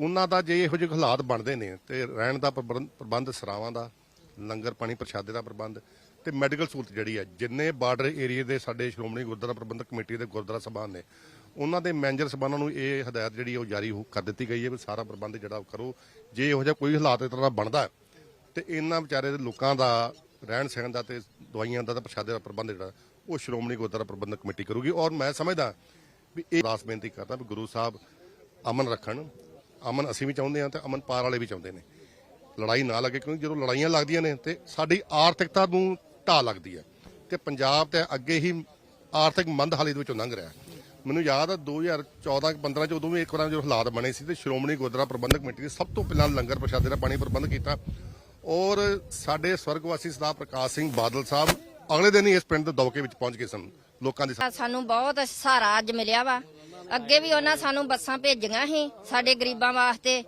ਉਹਨਾਂ ਦਾ ਜੇ ਇਹੋ ਜਿਹੇ ਹਾਲਾਤ ਬਣਦੇ ਨੇ ਤੇ ਰਹਿਣ ਦਾ ਪ੍ਰਬੰਧ ਪ੍ਰਬੰਧ ਸਰਾਵਾਂ ਦਾ ਲੰਗਰ ਪਾਣੀ ਪ੍ਰਸ਼ਾਦੇ ਦਾ ਪ੍ਰਬੰਧ ਤੇ ਮੈਡੀਕਲ ਸਹੂਲਤ ਜਿਹੜੀ ਹੈ ਜਿੰਨੇ ਬਾਰਡਰ ਏਰੀਏ ਦੇ ਸਾਡੇ ਸ਼੍ਰੋਮਣੀ ਗੁਰਦੁਆਰਾ ਪ੍ਰਬੰਧਕ ਕਮੇਟੀ ਦੇ ਗੁਰਦੁਆਰਾ ਸਭਾ ਨੇ ਉਹਨਾਂ ਦੇ ਮੈਨੇਜਰ ਸਭਾਨਾਂ ਨੂੰ ਇਹ ਹਦਾਇਤ ਜਿਹੜੀ ਹੈ ਉਹ ਜਾਰੀ ਹੋ- ਕਰ ਦਿੱਤੀ ਗਈ ਹੈ ਵੀ ਸਾਰਾ ਪ੍ਰਬੰਧ ਜਿਹੜਾ ਉਹ ਕਰੋ। ਜੇ ਇਹੋ ਜਿਹਾ ਕੋਈ ਹਾਲਾਤ ਇਸ ਤਰ੍ਹਾਂ ਦਾ ਬਣਦਾ ਹੈ, ਤੇ ਇਹਨਾਂ ਵਿਚਾਰੇ ਦੇ ਲੋਕਾਂ ਦਾ ਰਹਿਣ ਸਹਿਣ ਦਾ ਤੇ ਦਵਾਈਆਂ ਦਾ ਤੇ ਪ੍ਰਸ਼ਾਦੇ ਦਾ ਪ੍ਰਬੰਧ ਜਿਹੜਾ ਉਹ ਸ਼੍ਰੋਮਣੀ ਗੁਰਦੁਆਰਾ ਪ੍ਰਬੰਧਕ ਕਮੇਟੀ ਕਰੂਗੀ। ਔਰ ਮੈਂ ਸਮਝਦਾ ਵੀ ਇਹ ਰਾਸ ਬੇਨਤੀ ਕਰਦਾ ਵੀ ਗੁਰੂ ਸਾਹਿਬ ਅਮਨ ਰੱਖਣ ਅਮਨ ਅਸੀਂ ਵੀ ਚਾਹੁੰਦੇ ਹਾਂ ਤੇ ਅਮਨ ਪਾਰ ਵਾਲੇ ਵੀ ਚਾਹੁੰਦੇ ਨੇ। ਲੜਾਈ ਨਾ ਲੱਗੇ ਕਿਉਂਕਿ ਜਦੋਂ ਲੜਾਈਆਂ ਲੱਗਦੀਆਂ ਨੇ ਤੇ ਸਾਡੀ ਆਰਥਿਕਤਾ ਨੂੰ ਢਾਹ ਲੱਗਦੀ ਹੈ ਤੇ ਪੰਜਾਬ ਤੇ ਅੱਗੇ ਹੀ ਆਰਥਿਕ ਮੰਦਹਾਲੀ ਦੇ ਵਿੱਚੋਂ ਲੰਘ ਰਿਹਾ ਮੈਨੂੰ ਯਾਦ ਹੈ 2014 15 ਚ ਉਦੋਂ ਵੀ ਇੱਕ ਵਾਰ ਜਦੋਂ ਹਾਲਾਤ ਬਣੇ ਸੀ ਤੇ ਸ਼੍ਰੋਮਣੀ ਗੁਰਦੁਆਰਾ ਪ੍ਰਬੰਧਕ ਕਮੇਟੀ ਨੇ ਸਭ ਤੋਂ ਪਹਿਲਾਂ ਲੰਗਰ ਪ੍ਰਸ਼ਾਦੇ ਦਾ ਪਾਣੀ ਪ੍ਰਬੰਧ ਕੀਤਾ ਔਰ ਸਾਡੇ ਸਵਰਗਵਾਸੀ ਸਰਦਾਰ ਪ੍ਰਕਾਸ਼ ਸਿੰਘ ਬਾਦਲ ਸਾਹਿਬ ਅਗਲੇ ਦਿਨ ਹੀ ਇਸ ਪਿੰਡ ਦੇ ਦੌਕੇ ਵਿੱਚ ਪਹੁੰਚ ਗਏ ਸਨ। ਲੋਕਾਂ ਦੇ ਸਾਨੂੰ ਬਹੁਤ ਸਹਾਰਾ ਅੱਜ ਮਿਲਿਆ ਵਾ। ਅੱਗੇ ਵੀ ਉਹਨਾਂ ਸਾਨੂੰ ਬੱਸਾਂ ਭੇਜੀਆਂ ਸੀ ਸਾਡੇ ਗਰੀਬਾਂ ਵਾਸਤੇ।